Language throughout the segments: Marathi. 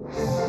Música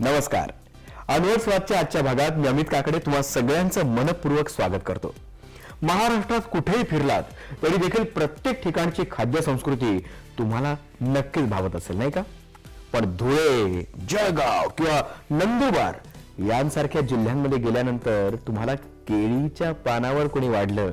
नमस्कार. अनवर स्वादच्या आजच्या भागात मी अमित काकडे तुम्हा सगळ्यांचं मनपूर्वक स्वागत करतो. महाराष्ट्रात कुठेही फिरलात तरी देखील प्रत्येक ठिकाणची खाद्य संस्कृती तुम्हाला नक्कीच भावत असेल नाही का? पण धुळे जळगाव किंवा नंदुरबार यांसारख्या जिल्ह्यांमध्ये गेल्यानंतर तुम्हाला केळीच्या पानावर कोणी वाढलं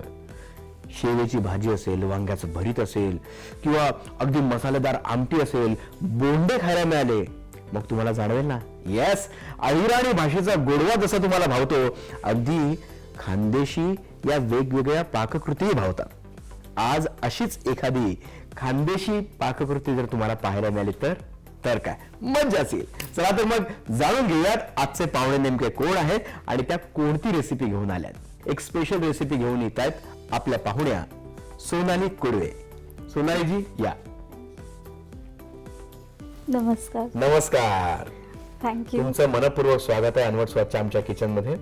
शेवेची भाजी असेल वांग्याचं भरीत असेल किंवा अगदी मसालेदार आमटी असेल बोंडे खायला मिळाले मग तुम्हाला जाणवेल ना येस अहिराणी भाषेचा गोडवा जसा तुम्हाला भावतो अगदी खानदेशी या वेगवेगळ्या पाककृतीही भावतात. आज अशीच एखादी खानदेशी पाककृती जर तुम्हाला पाहायला मिळाली तर तर काय? मज्जा असेल. चला तर मग जाणून घेऊयात आजचे पाहुणे नेमके कोण आहेत आणि त्या कोणती रेसिपी घेऊन आल्यात. एक स्पेशल रेसिपी घेऊन येत आहेत आपल्या पाहुण्या सोनाली कुडवे. सोनालीजी या. नमस्कार. नमस्कार. थँक्यू तुमचं मनपूर्वक स्वागत आहे अनवट स्वादच्या आमच्या किचनमध्ये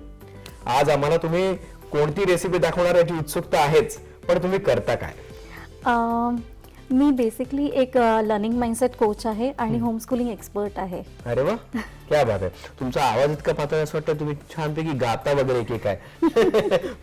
आज आम्हाला तुम्ही कोणती रेसिपी दाखवणार याची उत्सुकता आहेच पण तुम्ही करता काय? मी बेसिकली एक लर्निंग माइंडसेट कोच आहे आणि होमस्कूलिंग एक्सपर्ट आहे. अरे वा क्या बात आहे. तुमचा आवाज इतका पातळ आहे असं वाटतं तुम्ही छानपैकी गाता वगैरे की काय?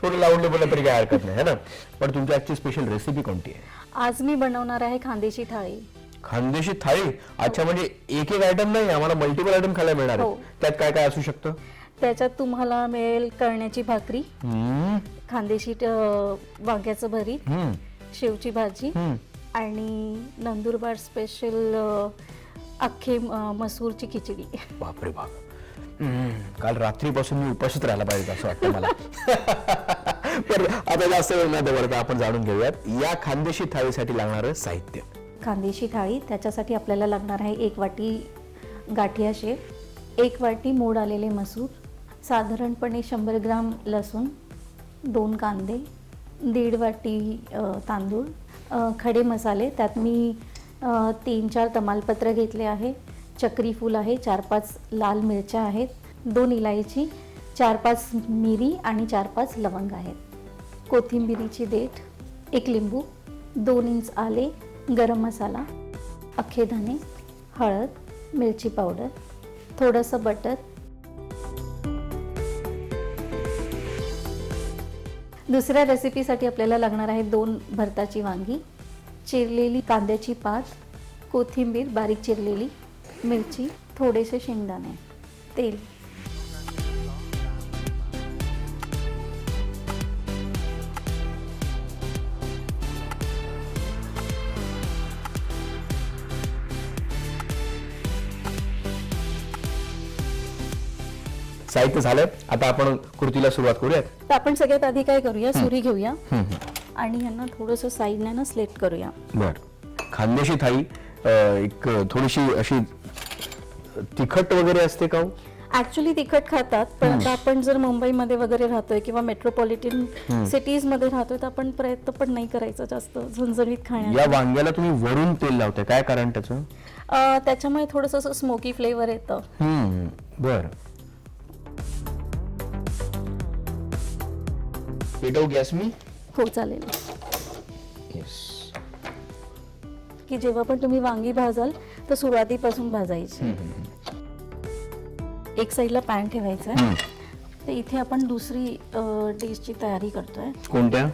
थोडं लावून बोललं तरी काय हरकत नाही है ना? पण तुमची आजची स्पेशल रेसिपी कोणती आहे? आज मी बनवणार आहे खानदेशी थाळी. खानदेशी थाळी अच्छा म्हणजे एक एक आयटम नाही आम्हाला मल्टिपल आयटम खायला मिळणार आहे. हो. त्यात काय काय असू शकतं? त्याच्यात तुम्हाला मिळेल कळण्याची भाकरी हम्म, खानदेशी अ, वांग्याचं भरीत हम्म, शेवची भाजी हम्म. आणि नंदुरबार स्पेशल अख्खे अ, मसूरची खिचडी. बापरे बाप. हम्म, काल रात्रीपासून मी उपाशीच राहायला पाहिजे असं वाटतं मला. तर आता जास्त वेळ न दवडता आपण जाणून घेऊयात. या खानदेशी थाळीसाठी लागणारं साहित्य. खानदेशी थाळी. त्याच्यासाठी आपल्याला लागणार आहे एक वाटी गाठिया शेप एक वाटी मोड आलेले मसूर. साधारणपणे शंभर ग्राम लसूण दोन कांदे दीड वाटी तांदूळ खडे मसाले. त्यात मी तीन चार तमालपत्र घेतले आहे. चक्री फूल आहे चार पाच लाल मिरच्या आहेत दोन इलायची चार पाच मिरी आणि चार पाच लवंग आहेत. कोथिंबिरीची देठ एक लिंबू दोन इंच आले गरम मसाला अख्खेदाणे हळद मिरची पावडर थोडंसं बटर. दुसऱ्या रेसिपीसाठी आपल्याला लागणार आहे दोन भरताची वांगी चिरलेली कांद्याची पात कोथिंबीर बारीक चिरलेली मिरची थोडेसे शेंगदाणे तेल. साहित्य झालं आता आपण कृतीला सुरुवात करूयात. तर आपण सगळ्यात आधी काय करूया? सुरी घेऊया. आणि यांना थोडंसं साईडने ना स्लेट करूया. बर. खानदेशी थाळी अं, एक थोडीशी अशी तिखट वगैरे असते का हो? ऍक्च्युली तिखट खातात पण आता आपण जर मुंबईमध्ये वगैरे राहतोय किंवा मेट्रोपॉलिटन सिटीजमध्ये राहतोय तर आपण प्रयत्न पण नाही करायचं जास्त झणझणीत या खाण्याचा वांग्याला तुम्ही वरून तेल लावताय. काय कारण त्याचं? अं, त्याच्यामुळे थोडस स्मोकी फ्लेवर येतं. बर. पेटव गॅस मी हो चालेल. येस की जेव्हा पण तुम्ही वांगी भाजाल तर सुरुवातीपासून भाजायची. एक साईडला पॅन ठेवायचा आहे. तर इथे आपण दुसरी डिशची तयारी करतोय. कोणत्या?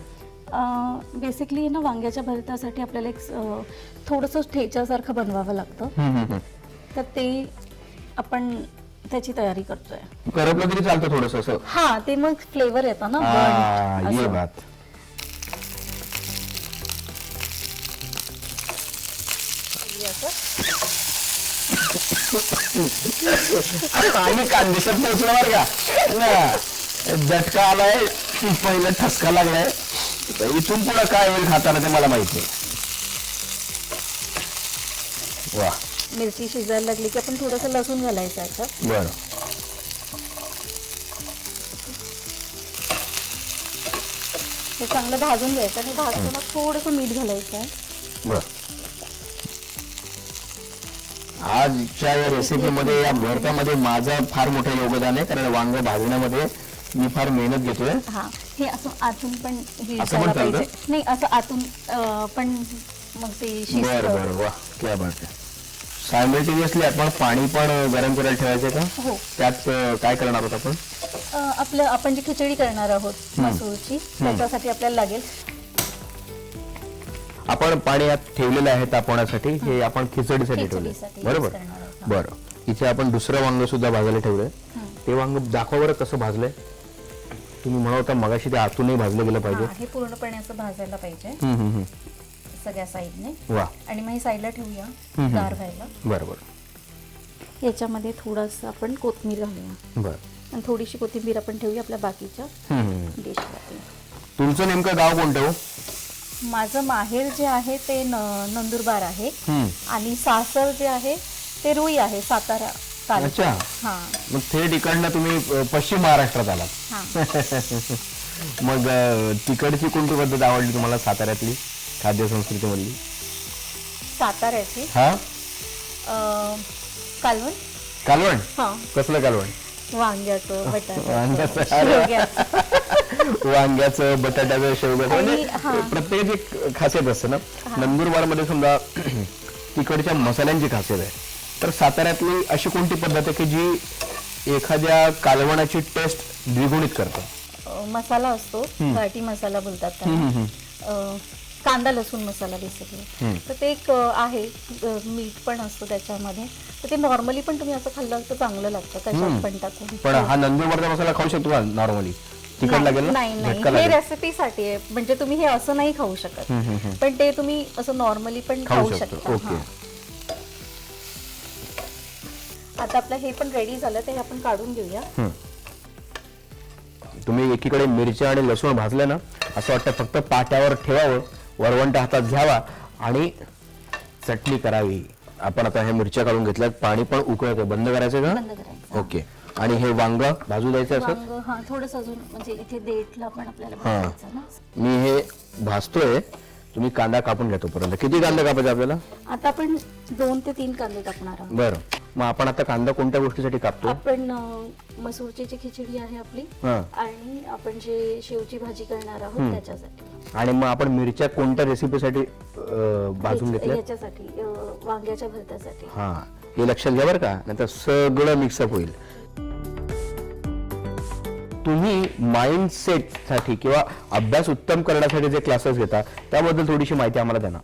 बेसिकली ना वांग्याच्या भरतासाठी आपल्याला एक अं, थोडंसं ठेच्यासारखं बनवावं लागतं. तर ते आपण त्याची तयारी करतोय. करपलं तरी चालतं थोडस असं. हा ते मग फ्लेवर येतं ना आ, burnt ये असं. बात आम्ही कांदेशात पोहोचलो बरं का. ना, झटका आलाय पहिला ठसका लागलाय. तर इथून पुढे काय होईल खाताना ते मला माहिती आहे. वा. मिरची शिजायला लागली की आपण थोडंसं लसूण घालायचं बरं. हे चांगलं भाजून घ्यायचं आणि भाजताना थोडंसं मीठ घालायचं. आहे बर आजच्या या रेसिपीमध्ये या भरतामध्ये माझं फार मोठं योगदान आहे कारण वांग भाजण्यामध्ये मी फार मेहनत घेतोय. हा हे असं आतून पण हे असं झालं पण चालतं? पाहिजे. नाही असं आतून अं, पण मग ते बर शिजतं. बर वा क्या बात आहे. सायमल्टेनियसली आपण पाणी पण गरम करायला ठेवायचं का? हो. त्यात अं, काय करणार आहोत आपण? अं, आपलं आपण जी खिचडी करणार आहोत मसूरची त्याच्यासाठी आपल्याला लागेल. आपण पाणी यात ठेवलेलं आहे तापवण्यासाठी हे. आपण खिचडीसाठी ठेवले खिचडीसाठी बरोबर? use करणार आहोत. बरं. इथे आपण दुसरं वांग सुद्धा भाजायला ठेवलंय. ते वांग दाखवा बरं कसं भाजलंय. तुम्ही म्हणा होता मगाशी ते आतूनही भाजलं गेलं पाहिजे. हा, हे पूर्णपणे असं भाजायला पाहिजे. हम्म, हम्म, हम्म. सगळ्या साईडने. वा. आणि मग हे साईडला ठेवूया हम्म. गार व्हायला. बरं बरं याच्यामध्ये थोडंसं आपण कोथिंबीर घालूया. बरं. आणि थोडीशी कोथिंबीर आपण ठेवूया आपल्या बाकीच्या हम्म. डिशवरती तुमचं नेमकं गाव कोणतं हो? माझं माहेर जे आहे ते न नंदुरबार आहे. हम्म. आणि सासर जे आहे ते रुई आहे सातारा तालुका. अच्छा. हा. मग थेट इकडनं तुम्ही अ, पश्चिम महाराष्ट्रात आलात. हा. मग अ, तिकडची कोणती पद्धत आवडली तुम्हाला साताऱ्यातली? खाद्य संस्कृतीमधली. साताऱ्याची. हा? अं, कालवण. कालवण? हा. कसलं कालवण? वांग्याचं बटाट्याचं. वांग्याचं. शेवग्याचं. वांग्याचं बटाट्याचं शेवग्याचं. आणि- म्हणजे. प्रत्येकाची एक खासियत असते ना. नंदुरबारमध्ये समजा तिकडच्या मसाल्यांची खासियत आहे. तर साताऱ्यातली अशी कोणती पद्धत आहे की जी एखाद्या कालवणाची टेस्ट द्विगुणित करते? अं, मसाला असतो. घाटी मसाला बोलतात त्याला. अं, कांदा लसूण मसाला बेसिकली तर ते एक आहे मीठ पण असतं त्याच्यामध्ये. तर ते नॉर्मली पण तुम्ही असं खाल्लं तर चांगलं लागतं कशात पण टाकून. पण हा नंदुरबारचा मसाला खाऊ शकतो का नॉर्मली तिखट नाही लागेल नाही हे रेसिपीसाठी आहे. म्हणजे तुम्ही हे असं नाही खाऊ शकत. पण ते तुम्ही असं नॉर्मली पण खाऊ शकतो. हा. आता आपलं हे पण रेडी झालं ते आपण काढून घेऊया. तुम्ही एकीकडे मिरच्या आणि लसूण भाजले ना असं वाटतं फक्त पाट्यावर ठेवावं. वरवंट हातात घ्यावा आणि चटणी करावी. आपण आता हे मिरच्या काढून घेतल्यात. पाणी पण उकळत बंद करायचं बंद का करायचं ओके. आणि हे वांग भाजू द्यायचं असं? वांग हा थोडस अजून म्हणजे इथे देठला पण आपल्याला हा. ना. मी हे भाजतोय. तुम्ही कांदा कापून घेतो पर्यंत किती कांदा कापायचा आपल्याला? आता आपण दोन ते तीन कांदे टाकणार आहोत. बरं. मग आपण आता कांदा कोणत्या गोष्टीसाठी कापतो आपण अं, मसूरची जी खिचडी आहे आपली. हा. आणि आपण जे शेवची भाजी करणार आहोत त्याच्यासाठी. आणि मग आपण मिरच्या कोणत्या रेसिपीसाठी भाजून घेतल्या याच्यासाठी अं, वांग्याच्या भरत्यासाठी हा. हे लक्षात घ्या बरं का. नाहीतर सगळं मिक्सअप होईल. तुम्ही माइंड सेटसाठी किंवा अभ्यास उत्तम करण्यासाठी जे क्लासेस घेता त्याबद्दल थोडीशी माहिती आम्हाला द्या ना.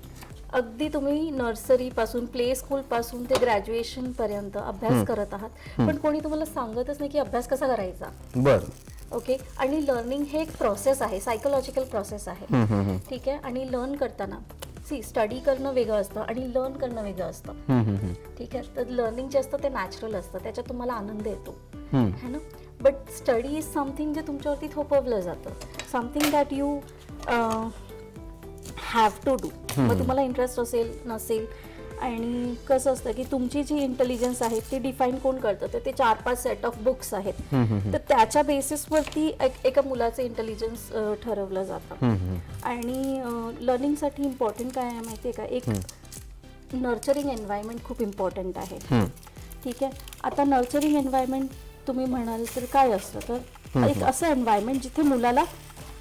अगदी तुम्ही नर्सरी पासून प्ले स्कूल पासून ते ग्रॅज्युएशन पर्यंत अभ्यास करत आहात. पण कोणी तुम्हाला सांगतच नाही की अभ्यास कसा करायचा. बर. ओके आणि लर्निंग हे एक प्रोसेस आहे सायकोलॉजिकल प्रोसेस आहे. ठीक आहे? आणि लर्न करताना सी स्टडी करणं वेगळं असतं आणि लर्न करणं वेगळं असतं. ठीक आहे? तर लर्निंग जे असतं ते नॅचरल असतं त्याच्यात तुम्हाला आनंद येतो. है ना? बट स्टडी इज समथिंग जे तुमच्यावरती थोपवलं जातं. Something that you have to do मग तुम्हाला इंटरेस्ट असेल नसेल आणि कसं असतं की तुमची जी इंटेलिजन्स आहे ती डिफाईन कोण करतं? तर ते चार पाच सेट ऑफ बुक्स आहेत तर त्याच्या बेसिसवरती एक एका मुलाचं इंटेलिजन्स ठरवलं जातं. आणि लर्निंगसाठी इम्पॉर्टंट काय आहे माहिती आहे का? एक नर्चरिंग एन्व्हायरमेंट खूप इम्पॉर्टंट आहे. ठीक आहे? आता नर्चरिंग एन्व्हायरमेंट तुम्ही म्हणाल तर काय असतं तर एक असं एन्व्हायरमेंट जिथे मुलाला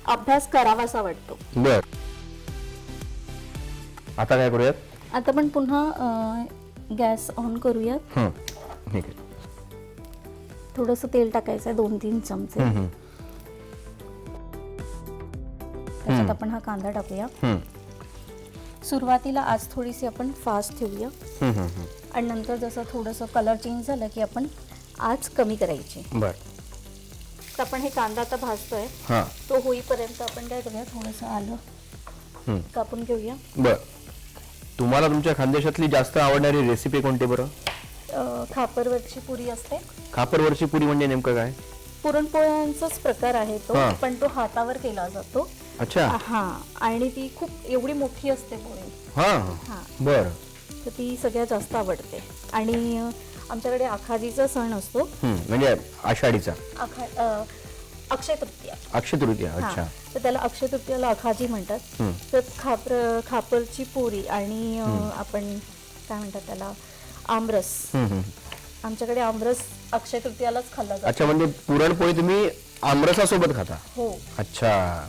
अभ्यास करावासा वाटतो. बर. आता काय करूयात? आता पण पुन्हा गॅस ऑन करूयात. हं. ठीक आहे. थोडंसं तेल टाकायचं आहे दोन तीन चमचे. हं, हं. त्याच्यात आपण हा कांदा टाकूया. हं. सुरुवातीला आज थोडीशी आपण फास्ट ठेवूया. हं, हं, हं. आणि नंतर जसं थोडंसं कलर चेंज झालं की आपण आज कमी करायची. बर. तर आपण हे कांदा आता भाजतोय. हां. तो होईपर्यंत आपण काय करूया? थोडंसं आलं हं. कापून घेऊया. बर. तुम्हाला तुमच्या खानदेशातली जास्त आवडणारी रेसिपी कोणती बरं? अ, खापरवरची पुरी असते. खापरवरची पुरी म्हणजे नेमकं काय? पुरणपोळ्यांचाच प्रकार आहे तो हा. पण तो हातावर केला जातो. अच्छा. हा. आणि ती खूप एवढी मोठी असते पोळी हा. हा. बर. तर ती सगळ्यात जास्त आवडते. आणि अ, आमच्याकडे आखाजीचा सण असतो. म्हणजे आषाढीचा. आखा अक्षय तृतीया. अक्षय तृतीया. अच्छा. तर त्याला अक्षय तृतीयाला अखाजी म्हणतात. तर खापर खापरची पुरी आणि आपण काय म्हणतात त्याला? आमरस. आमच्याकडे आमरस अक्षय तृतीयालाच खाल्ला जातो. अच्छा म्हणजे पुरणपोळी तुम्ही आमरसासोबत खाता? हो. अच्छा.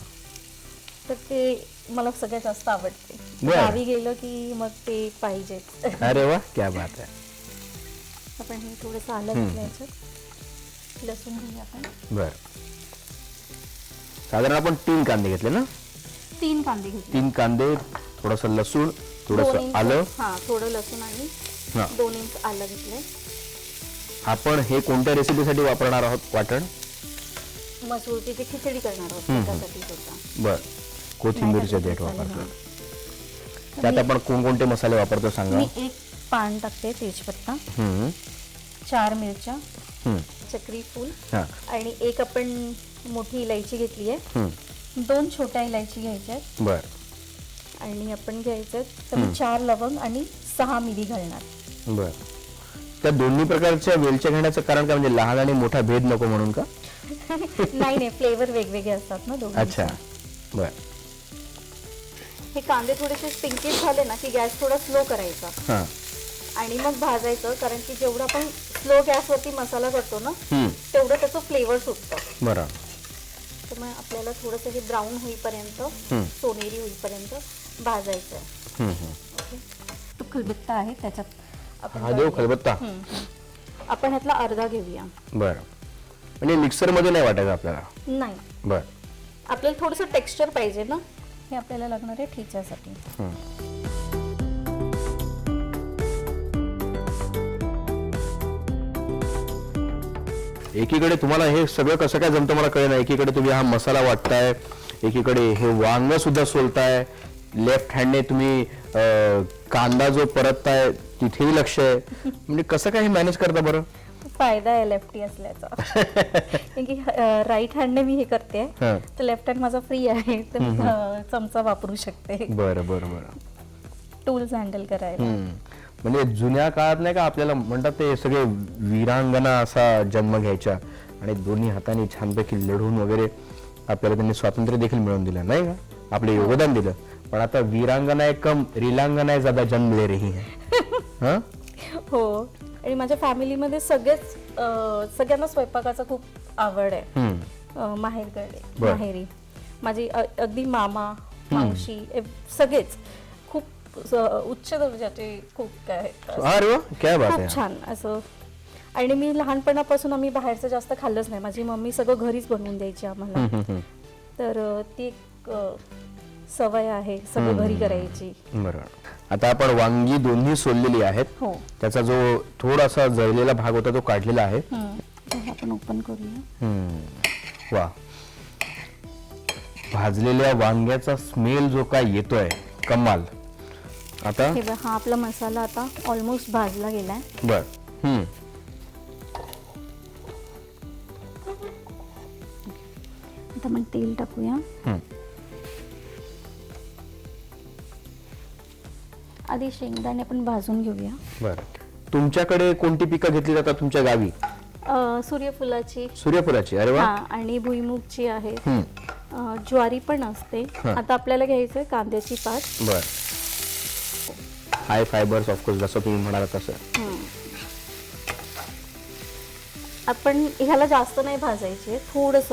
तर ते मला सगळ्यात जास्त आवडते. गावी गेलं की मग ते पाहिजेच. अरे वा क्या बात आहे. आपण हे थोडंसं आलं घातलं याच्यात लसूण घेऊया आपण. बर. साधारण आपण तीन कांदे घेतले ना? तीन कांदे घेतले. तीन कांदे थोडस लसूण थोडस आलं. हा थोडं लसूण आणि दोन इंच आलं घेतलंय. आपण हे कोणत्या रेसिपीसाठी वापरणार आहोत वाटण? मसूरची खिचडी करणार आहोत. त्यासाठी बर. कोथिंबीरचे देठ वापरतो त्यात आपण कोणकोणते मसाले वापरतो सांगा. एक पान टाकते तेजपत्ता. हम्म, चार मिरच्या. हम्म, चक्री फूल. हा, आणि एक आपण मोठी इलायची घेतली आहे. हम्म, दोन छोट्या इलायची घ्यायच्या आहेत. बर. आणि आपण घ्यायचं तर मी चार लवंग आणि सहा मिरी घालणार. बर. त्या दोन्ही प्रकारच्या वेलच्या घेण्याचं कारण काय? म्हणजे लहान आणि मोठा भेद नको म्हणून का? नाही नाही. फ्लेवर वेगवेगळे असतात ना दोघांचे. अच्छा. बर. हे कांदे थोडेसे पिंकिश झाले ना की गॅस थोडा स्लो करायचा. हा. आणि मग भाजायचं कारण की जेवढं आपण स्लो गॅसवरती मसाला करतो ना हम्म, तेवढं त्याचं फ्लेवर सुटतं. बरं. तर मग आपल्याला थोडंसं हे ब्राऊन होईपर्यंत हम्म. सोनेरी होईपर्यंत भाजायचं आहे. हम्म, हम्म. ओके? तो खलबत्ता आहे त्याच्यात आपण हा देऊ. खलबत्ता. आपण ह्यातला अर्धा घेऊया. बर. म्हणजे मिक्सरमध्ये नाही वाटायचं आपल्याला? नाही. बर. आपल्याला थोडंसं टेक्स्चर पाहिजे ना हे आपल्याला लागणार आहे ठेच्यासाठी. एकीकडे तुम्हाला हे सगळं कसं काय जमतं मला कळलं नाही एकीकडे तुम्ही हा मसाला वाटताय एकीकडे हे वांग सुद्धा सोलताय. लेफ्ट हँडने तुम्ही कांदा जो परतताय तिथेही लक्ष आहे. म्हणजे कसं काय हे मॅनेज करता बरं? फायदा आहे लेफ्टी असल्याचा. राईट हँडने मी हे करते. तर लेफ्ट हँड माझा फ्री आहे. तर चमचा वापरू शकते. बरं बरं बरं. टूल्स हँडल करायला. म्हणजे जुन्या काळात नाही का आपल्याला म्हणतात ते सगळे वीरांगना असा जन्म घ्यायच्या. आणि दोन्ही हाताने छानपैकी लढून वगैरे आपल्याला त्यांनी स्वातंत्र्य देखील मिळवून दिलं नाही का? आपले योगदान दिलं. पण आता वीरांगना कम रिलांगना ज्यादा जन्म ले रही है. हं? हो. आणि माझ्या फॅमिलीमध्ये सगळेच सगळ्यांना स्वयंपाकाचा खूप आवड आहे. माहेरकडे. माहेरी. माझी अगदी मामा मावशी सगळेच. स- उच्च दर्जाचे खूप काय अरे वा क्या बात आहे. खूप छान असं. आणि मी लहानपणापासून आम्ही बाहेरचं जास्त खाल्लंच नाही. माझी मम्मी सगळं घरीच बनवून द्यायची आम्हाला. हम्म, हम्म, तर अं, ती एक अं, सवय आहे सगळं घरी करायची. हम्म. बरोबर. आता आपण वांगी दोन्ही सोललेली आहेत. हो. त्याचा जो थोडासा जळलेला भाग होता तो काढलेला आहे. आपण ओपन करूया. हम्म. वा. भाजलेल्या वांग्याचा स्मेल जो काय येतोय कमाल. आता? हे बघ, हा आपला मसाला आता ऑलमोस्ट भाजला गेलाय. बर. हम्म. आता आपण तेल टाकूया. हम्म. आधी शेंगदाणे आपण भाजून घेऊया. बर. तुमच्याकडे कोणती पिकं घेतली जातात तुमच्या गावी? अं, सूर्यफुलाची. सूर्यफुलाची. अरे वा. आणि भुईमुगची आहे. हम्म. अं, ज्वारी पण असते. हा. आता आपल्याला घ्यायचंय कांद्याची पात. बर. हाय फायबर्स ऑफकोर्स जसं तुम्ही म्हणाला तसं. आपण ह्याला जास्त नाही भाजायचे. थोडस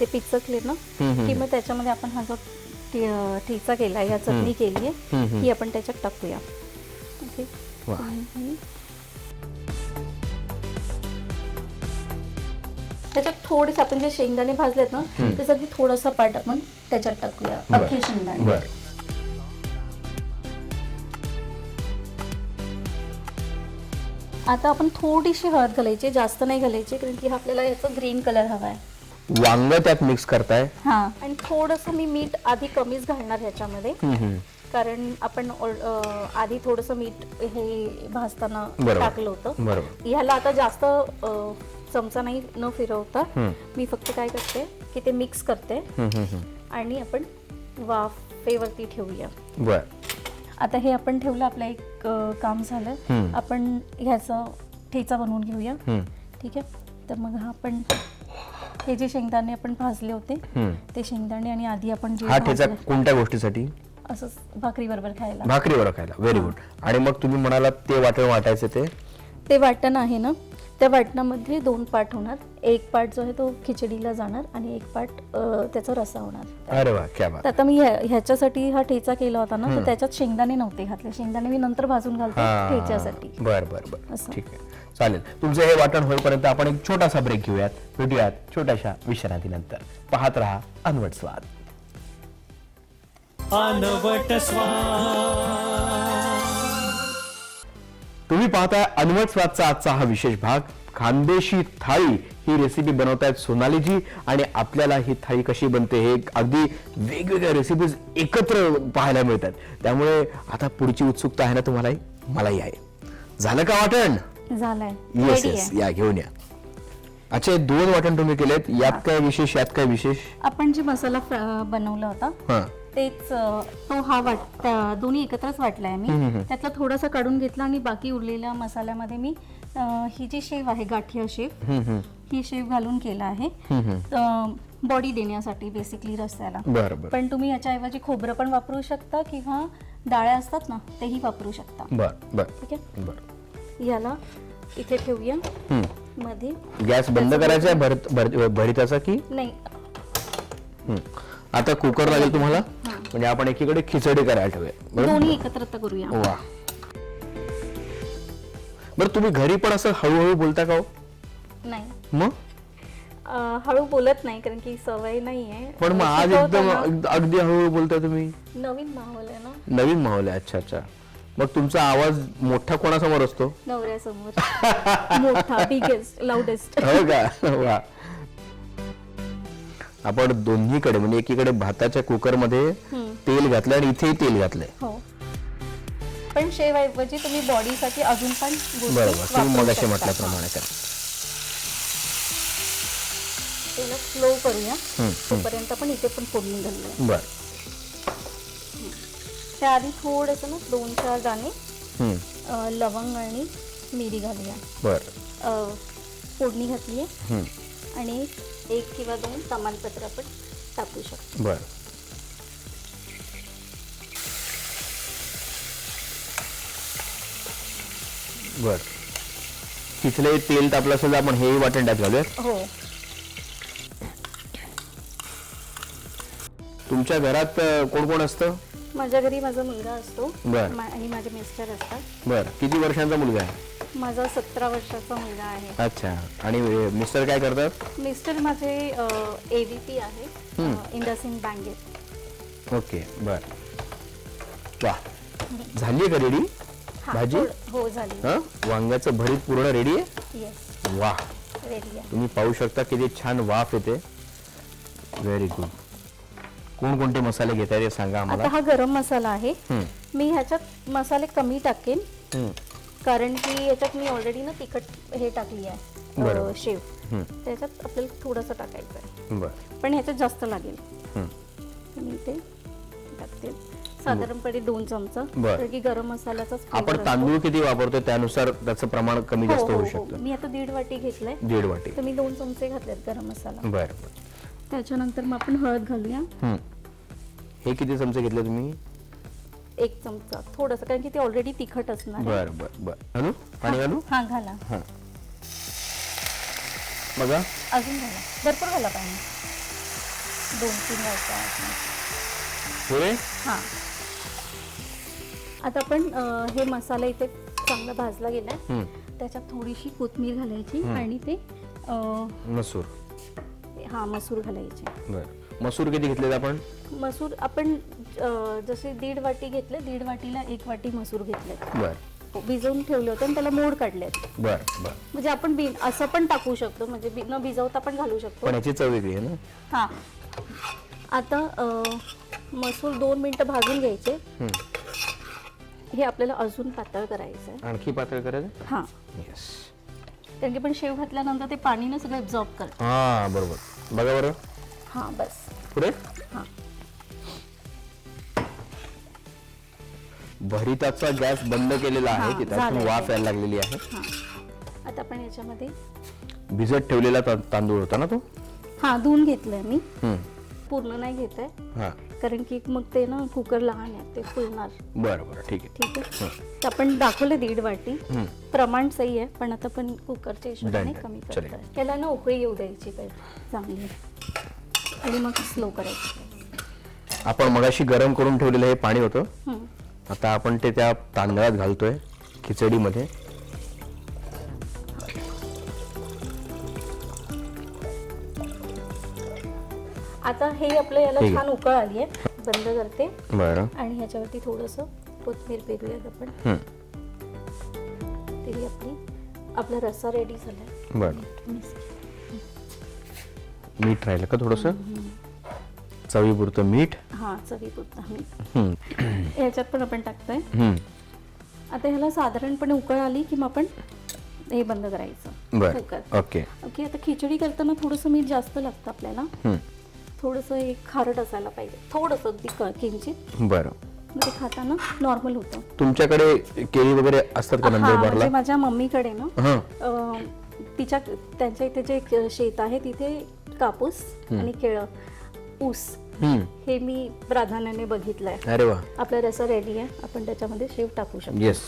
ते पिचकले ना की मग त्याच्यामध्ये आपण हा जो ठी- ठेचा केला या चटणी केली आहे. ही आपण त्याच्यात टाकूया. ओके? वा. आणि त्याच्यात थोडेसे आपण जे शेंगदाणे भाजलेत ना त्याच्यात थोडासा पाट आपण त्याच्यात टाकूया. बर. अख्खे शेंगदाणे बर. आता आपण थोडीशी हळद घालायची जास्त नाही घालायची कारण की आपल्याला याचा ग्रीन कलर हवा आहे वांग त्यात मिक्स करताय? हा आणि थोडंसं मी मीठ आधी कमीच घालणार ह्याच्यामध्ये. हम्म. कारण आपण ऑल- अं, आधी थोडंसं मीठ हे भाजताना बरोबर. टाकलं होतं. बरोबर. ह्याला आता जास्त अं, चमचा नाही न फिरवता मी फक्त काय करते की ते मिक्स करते. हम्म, हम्म, हम्म. आणि आपण वाफेवरती ठेवूया. बर. आता हे आपण ठेवलं आपलं एक अं, काम झालं. हम्म. आपण ह्याचा ठेचा बनवून घेऊया. हम्म, ठीक आहे? तर मग हा आपण हे जे शेंगदाणे आपण भाजले होते हम्म. ते शेंगदाणे आणि आधी आपण जे हा ठेचा भाजलं- कोणत्या गोष्टीसाठी? असंच भाकरी बरोबर खायला. भाकरीवर खायला. व्हेरी गुड आणि मग तुम्ही म्हणाला ते वाटण वाटायचं ते? ते वाटण आहे ना त्या वाटणामध्ये दोन पार्ट होणार. एक पार्ट जो आहे तो खिचडीला जाणार आणि एक पार्ट त्याचा रसा होणार. अरे वा क्या बात. तर आता मी ह्या- ह्याच्यासाठी हा ठेचा केला होता ना तर त्याच्यात शेंगदाणे नव्हते घातले. शेंगदाणे मी नंतर भाजून घालते ठेच्यासाठी. बर बर बर. असं. ठीक आहे. चालेल. तुमचं हे वाटण होईपर्यंत आपण एक छोटासा ब्रेक घेऊयात. भेटूयात छोट्याशा विश्रांतीनंतर. पाहत रहा अनवट स्वाद. अनवट स्वाद. तुम्ही पाहताय अनवट स्वादचा आजचा हा विशेष भाग. खानदेशी थाळी ही रेसिपी बनवतायत सोनालीजी आणि आपल्याला ही थाळी कशी बनते हे अगदी वेगवेगळ्या रेसिपीज एकत्र पाहायला मिळतात. त्यामुळे आता पुढची उत्सुकता आहे ना तुम्हालाही? मलाही आहे. झालं का वाटण? झालाय. येस Ready येस आहे. या घेऊन या. अच्छा हे दोन वाटण तुम्ही केलेत. यात काय विशेष? यात काय विशेष? आपण जे मसाला फ्र- बनवला होता हा. तेच तो हा वाट दोन्ही एकत्रच वाटलाय मी. त्यातला थोडासा काढून घेतला आणि बाकी उरलेल्या मसाल्यामध्ये मी ही जी शेव आहे गाठिया शेव ही शेव घालून केला आहे. बॉडी देण्यासाठी बेसिकली रस्त्याला. पण तुम्ही याच्याऐवजी खोबरं पण वापरू शकता किंवा डाळ्या असतात ना तेही वापरू शकता. बर बर. ठीक आहे? बर. याला इथे ठेवूया. मध्ये. गॅस बंद करायचा भरिताचा की? नाही. आता कुकर लागेल तुम्हाला? म्हणजे आपण एकीकडे खिचडी करायला ठेवूया. बरोबर? दोन्ही एकत्र करूया. वा. बरं तुम्ही घरी पण असं हळूहळू बोलता का हो? नाही. मग? अं, हळू बोलत नाही कारण की सवय नाहीये. पण मग आज शिकवताना एकदम अग- अगदी हळूहळू बोलता तुम्ही? नवीन माहोल आहे ना. नवीन माहोल आहे अच्छा अच्छा. मग तुमचा आवाज मोठा कोणासमोर असतो? नवऱ्यासमोर. मोठा बिगेस्ट लाउडेस्ट हो का? वा. आपण दोन्हीकडे म्हणजे एकीकडे भाताच्या कुकरमध्ये तेल घातलं आणि इथेही तेल घातलंय. हो. पण शेव ऐवजी तुम्ही बॉडीसाठी अजून पण बरोबर. तुम्ही मगाशी. म्हटल्याप्रमाणे करा. त्याला स्लो करूया. तोपर्यंत आपण इथे पण फोडून घालूया. बर. त्याआधी थोडंसं ना दोन चार दाणे लवंग आणि मिरी घालूया. बर. फोडणी घातली आहे. आणि एक किंवा दोन तमालपत्र आपण टाकू शकतो. बर. बर. तिथले तेल तापलं असेल तर आपण हेही वाटण त्यात घालूयात. हो. तुमच्या घरात अं, कोण कोण असतं? माझ्या घरी माझा मुलगा असतो. बरं. मा- आणि माझे मिस्टर असतात. बर. किती वर्षांचा मुलगा आहे? माझा सतरा वर्षाचा मुलगा आहे. अच्छा. आणि मिस्टर काय करतात? मिस्टर माझे ए व्ही पी आहे इंडसिन बँकेत ओके बर. वा. झाली का रेडी? हा, भाजी? थोडं- हो झाली. हा? वांग्याचं भरीत पूर्ण रेडी आहे? येस वा. रेडी आहे. तुम्ही पाहू शकता किती छान वाफ येते. व्हेरी गुड कोणकोणते मसाले घेत ते सांगा आता आम्हाला हा गरम मसाला आहे. हम्म, मी ह्याच्यात मसाले कमी टाकेन. हम्म, कारण की याच्यात मी ऑलरेडी ना तिखट हे टाकली आहे. बरोबर. शेव. त्याच्यात आपल्याला थोडंसं टाकायचं आहे. बर. पण ह्याच्यात जास्त लागेल. मी ते टाकते. साधारणपणे दोन चमचा. बरं. कारण की गरम मसाल्याचाच flavor आपण असतो. तांदूळ किती वापरतो त्यानुसार त्याचं प्रमाण कमी हो, जास्त हो, होऊ हो. शकतं. मी आता दीड वाटी घेतलाय. दीड वाटी. तर मी दोन चमचे घातलेत गरम मसाला. बर त्याच्यानंतर मग आपण हळद घालूया. हे किती चमचे घेतले तुम्ही? एक चमचा थोडस कारण की ते ऑलरेडी तिखट असणार आहे. बर बर बर. घालू? पाणी घालू? हा घाला. हा. बघा. अजून घाला. भरपूर घाला पाणी. दोन तीन वाजता पुरे हा. आता आपण अं, हे मसाला इथे चांगला भाजला गेलाय. हम्म, त्याच्यात थोडीशी कोथिंबीर घालायची आणि ते अं, मसूर. हा मसूर घालायचे. बर. मसूर किती घेतलेत आपण? मसूर आपण जसे दीड वाटी घेतले दीड वाटीला एक वाटी मसूर घेतले. बर. भिजवून ठेवले होते आणि त्याला मोड काढलेत बर बर. म्हणजे आपण बी असं पण टाकू शकतो म्हणजे बी- न भिजवता पण घालू शकतो. पण याची चव वेगळी आहे ना? हा. आता अं, मसूर दोन मिनिटं भाजून घ्यायचे. हम्म. हे आपल्याला अजून पातळ करायचं आहे आणखी पातळ करायचं? हां. येस कारण की पण शेव घातल्यानंतर ते पाणीनं सगळं एक्झॉर्ब करतं हा बरोबर. बघा बरं. हां बस. पुढे? भरिताचा गॅस बंद केलेला आहे हा, की त्यातून झालंय. वाफ यायला लागलेली आहे. हां. आता आपण याच्यामध्ये भिजत ठेवलेला ता- तांदूळ होता ना तो? हां धुवून घेतलंय मी. हम्म. पूर्ण नाही घेत आहे हा. कारण की मग ते ना कुकर लहान आहे ते फुलणार. बरं बरं ठीक आहे. ठीक आहे. तर आपण दाखवले दीड वाटी. हम्म. प्रमाण सही आहे पण आता पण कुकरच्या हिशोबाने Done, कमी. करतोय. त्याला ना उकळी येऊ द्यायची पाहिजे चांगली. आणि मग स्लो करायची. आपण मगाशी गरम करून ठेवलेलं हे पाणी होतं. आता आपण ते त्या तांदळात घालतोय खिचडीमध्ये. आता हे आपलं याला ठीक आहे. छान उकळ आली आहे बंद करते. बरं. आणि ह्याच्यावरती थोडंसं कोथमीर पेरूयात आपण. तरी आपली आपला रस्सा रेडी झालाय. बरं. मीठ राहिलं का थोडंसं? चवीपुरतं मीठ. हां चवीपुरता मीठ. हम्म. ह्याच्यात पण आपण टाकतोय. आता ह्याला साधारणपणे उकळ आली की मग आपण हे बंद करायचं. बरं. ओके. ओके आता खिचडी करताना थोडंसं मीठ जास्त लागतं आपल्याला. थोडंसं एक खारट असायला पाहिजे. थोडंसं अगदी किंचित. बरं. ते खाताना नॉर्मल होतं. तुमच्याकडे केळी वगैरे असतात का हा, नंदुरबारला म्हणजे माझ्या मम्मीकडे ना तिच्या त्यांच्या इथे जे शेत आहे तिथे कापूस आणि केळं ऊस. हे मी प्राधान्याने बघितलंय. अरे वा. आपला रसा रेडी आहे. आपण त्याच्यामध्ये शेव टाकू शकतो. येस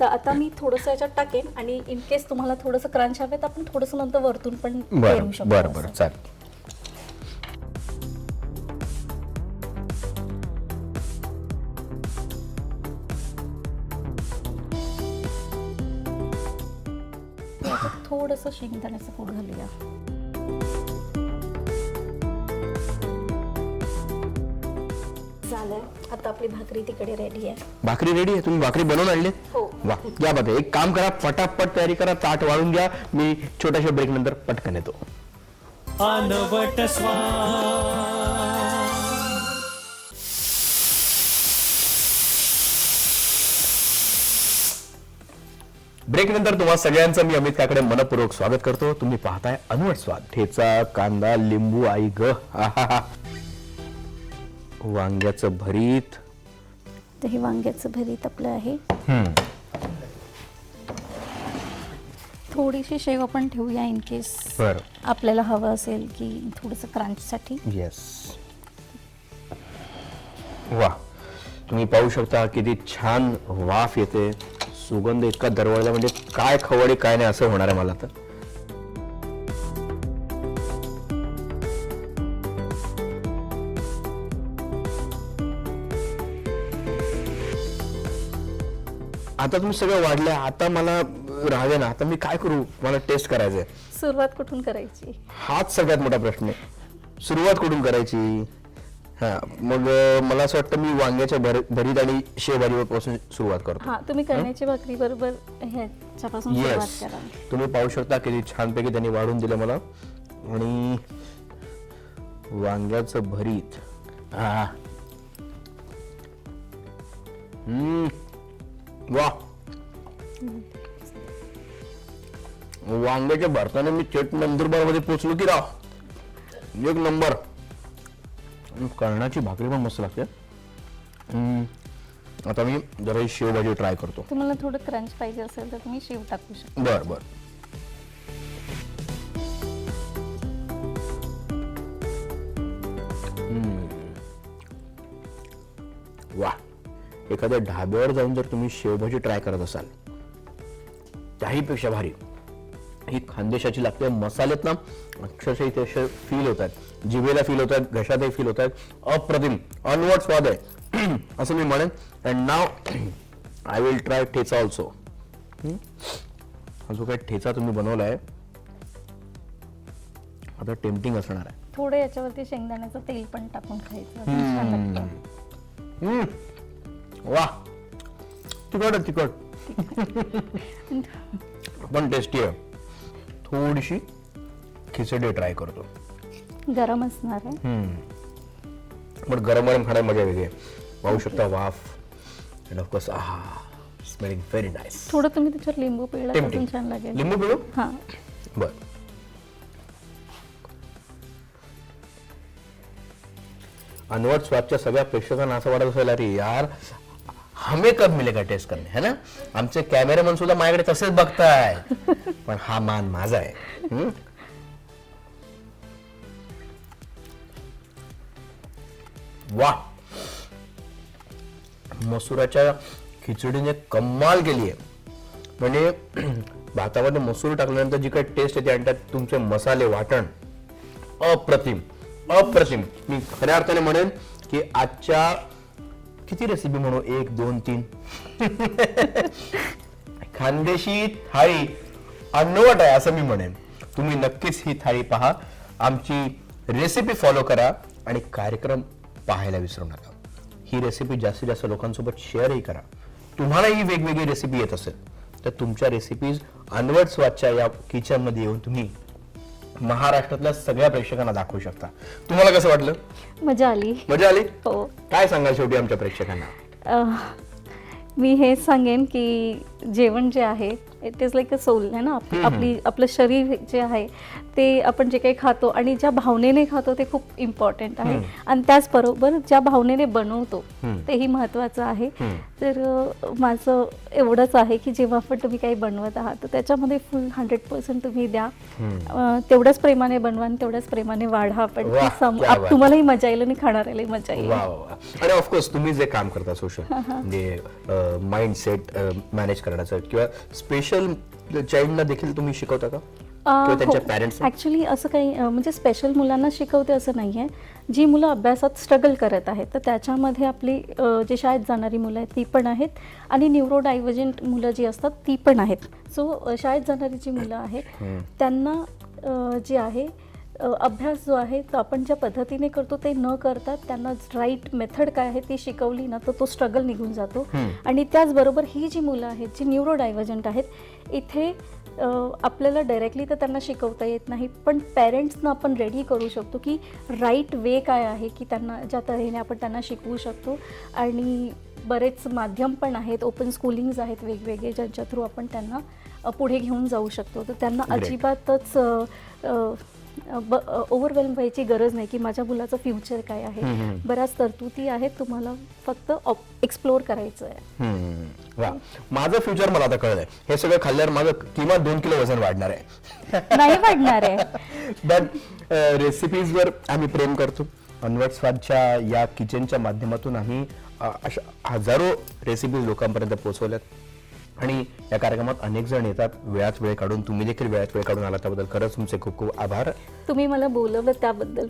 तर आता मी थोडंसं याच्यात टाकेन आणि इन केस तुम्हाला थोडंसं क्रंच हवे तर आपण थोडंसं नंतर वरतून पण बरं पेरू शकतो बरं असं. बरं चालेल आता थोडंसं शेंगदाण्याचं कूट घालूया. झालंय. आता आपली भाकरी तिकडे रेडी आहे. भाकरी रेडी आहे? तुम्ही भाकरी बनवून आणली हो. वा या बात एक काम करा पटापट तयारी करा ताट वाळून घ्या. मी छोट्याशा ब्रेक नंतर पटकन येतो. अनवट स्वाद. ब्रेक नंतर तुम्हा सगळ्यांचं मी अमित काकडे मनपूर्वक स्वागत करतो. तुम्ही पाहताय अनवट स्वाद. ठेचा कांदा लिंबू आई ग. आहाहा. वांग्याचं भरीत. तर हे वांग्याचं भरीत आपलं आहे. हम्म. थोडीशी शेव आपण ठेवूया इन केस बर. आपल्याला हवं असेल की थोडंसं क्रंचसाठी येस वा. तुम्ही पाहू शकता किती छान वाफ येते. सुगंध इतका दरवळला. म्हणजे काय खवडी काय नाही असं होणार आहे मला तर. आता तुम्ही सगळं वाढलंय आता मला राहावे ना आता मी काय करू? मला टेस्ट करायचंय. सुरुवात कुठून करायची? हाच सगळ्यात मोठा प्रश्न आहे. सुरुवात कुठून करायची? हा मग अं, मला असं वाटतं मी वांग्याच्या भर भरीत आणि पासून सुरुवात करतो. हा तुम्ही करण्याची भाकरी बरोबर ह्याच्यापासून सुरुवात येस करा. तुम्ही पाहू शकता किती छानपैकी त्यांनी वाढून दिलं मला. आणि वांग्याचं भरीत. हा. हम्म. वा वांग्याच्या भरताना मी थेट नंदुरबारमध्ये पोचलो की राव. एक नंबर. कर्णाची भाकरी पण मस्त लागते. आता मी जरा ही शेवभाजी ट्राय करतो. तुम्हाला थोडं क्रंच पाहिजे असेल तर तुम्ही शेव टाकू शकता. बर बर. एखाद्या ढाब्यावर जाऊन जर तुम्ही शेवभाजी ट्राय करत असाल त्याहीपेक्षा भारी. ही खानदेशाची लागते मसालेत ना अक्षरशः इथे असे फील होत आहेत जिभेला फील होत आहेत घशातही फील होत आहेत अप्रतिम अनवट स्वाद आहे. असं मी म्हणेन. And now I will try thecha also हा जो काही ठेचा तुम्ही बनवलाय आता टेम्पटिंग असणार आहे. थोडं याच्यावरती शेंगदाण्याचं तेल पण टाकून खायचं. वा. तिखट आहे, तिखट. पण टेस्टी आहे. थोडीशी खिचडी ट्राय करतो. गरम असणार आहे. पण गरम गरम खाण्यात मजा वेगळी आहे. पाहू शकता वाफ. अँड ऑफकोर्स आहा स्मेलिंग व्हेरी नाईस थोडं तुम्ही त्याच्यावर लिंबू पिळला तर अजून छान लागेल. लिंबू पिळू? हां. बर. अनवट स्वादच्या सगळ्या प्रेक्षकांना असं वाटत असेल अरे यार हमें कब मिलेगा टेस्ट करणे है ना? आमचे कॅमेरामन सुद्धा माझ्याकडे तसेच बघताय. पण हा मान माझा आहे. हम्म? वा. मसुराच्या खिचडीने कमाल केली आहे. म्हणजे भातामध्ये मसूर टाकल्यानंतर जी काही टेस्ट येते आणि त्यात तुमचे मसाले वाटण अप्रतिम अप्रतिम. मी खऱ्या अर्थाने म्हणेन की आजच्या किती रेसिपी म्हणू? एक दोन तीन. खानदेशी थाळी अनवट आहे असं मी म्हणेन. तुम्ही नक्कीच ही थाळी पहा. आमची रेसिपी फॉलो करा आणि कार्यक्रम पाहायला विसरू नका. ही रेसिपी जास्तीत जास्त लोकांसोबत शेअरही करा. तुम्हालाही वेगवेगळी रेसिपी येत असेल तर तुमच्या रेसिपीज अनवट स्वादच्या या किचनमध्ये येऊन तुम्ही महाराष्ट्रातल्या सगळ्या प्रेक्षकांना दाखवू शकता. तुम्हाला कसं वाटलं? मजा आली. मजा आली? हो. काय सांगाल शेवटी आमच्या प्रेक्षकांना? अह, मी हेच सांगेन की जेवण जे आहे it is like a soul आहे ना? आप- आपली आपलं शरीर जे आहे ते आपण जे काही खातो आणि ज्या भावनेने खातो ते खूप इम्पॉर्टंट आहे. आणि त्याचबरोबर ज्या भावनेने बनवतो तेही महत्त्वाचं आहे. तर माझं एवढंच आहे की जेव्हा पण तुम्ही काही बनवत आहात तर त्याच्यामध्ये फुल हंड्रेड पर्सेंट तुम्ही द्या. तेवढ्याच प्रेमाने बनवा आणि तेवढ्याच प्रेमाने वाढा. पण. तुम्हालाही मजा येईल आणि खाणाऱ्यालाही मजा येईल. आणि ऑफकोर्स तुम्ही जे काम करता सोशल म्हणजे माइंडसेट मॅनेज करण्याचं किंवा स्पेशल चाइल्डना देखील तुम्ही शिकवता का? पॅरेंट्स ॲक्च्युली असं काही म्हणजे स्पेशल मुलांना शिकवते असं नाही आहे जी मुलं अभ्यासात स्ट्रगल करत आहेत तर त्याच्यामध्ये आपली जी शाळेत जाणारी मुलं आहेत ती पण आहेत. आणि न्यूरो डायव्हर्जंट मुलं जी असतात ती पण आहेत. सो शाळेत जाणारी जी मुलं आहेत त्यांना जी आहे अभ्यास जो आहे तो आपण ज्या पद्धतीने करतो ते न करता त्यांना राईट मेथड काय आहे ती शिकवली ना तर तो स्ट्रगल निघून जातो. आणि त्याचबरोबर ही जी मुलं आहेत जी न्यूरो डायव्हर्जंट आहेत इथे आपल्याला डायरेक्टली तर त्यांना शिकवता येत नाही पण पॅरेंट्सना आपण रेडी करू शकतो की राईट वे काय आहे की त्यांना ज्या तऱ्हेने आपण त्यांना शिकवू शकतो. आणि बरेच माध्यम पण आहेत ओपन स्कूलिंग्ज आहेत वेगवेगळे ज्यांच्या थ्रू आपण त्यांना पुढे घेऊन जाऊ शकतो. तर त्यांना Great. ओव्हरवेल्म व्हायची गरज नाही की माझ्या मुलाचं फ्युचर काय आहे. बऱ्याच तरतुदी आहेत तुम्हाला फक्त एक्सप्लोअर करायचं आहे माझं फ्युचर मला आता कळलंय. हे सगळं खाल्ल्यावर माझं किमान दोन किलो वजन वाढणार आहे. नाही वाढणार आहे. पण रेसिपीजवर आम्ही प्रेम करतो. अनवट स्वादच्या या किचनच्या माध्यमातून आम्ही अशा हजारो रेसिपीज लोकांपर्यंत पोहोचवल्यात. आणि या कार्यक्रमात अनेक जण येतात. वेळात वेळ काढून तुम्ही देखील वेळात वेळ काढून आला त्याबद्दल. खरंच तुमचे खूप खूप आभार. तुम्ही मला बोलवलं त्याबद्दल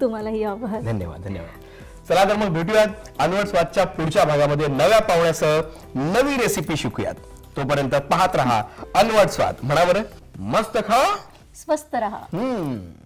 तुम्हालाही आभार. धन्यवाद धन्यवाद. चला तर मग भेटूयात अनवट स्वादच्या पुढच्या भागामध्ये. नव्या पाहुण्यासह नवी रेसिपी शिकूयात. तोपर्यंत पाहत रहा अनवट स्वाद. म्हणा बरं. मस्त खा. स्वस्त राहा. हम्म.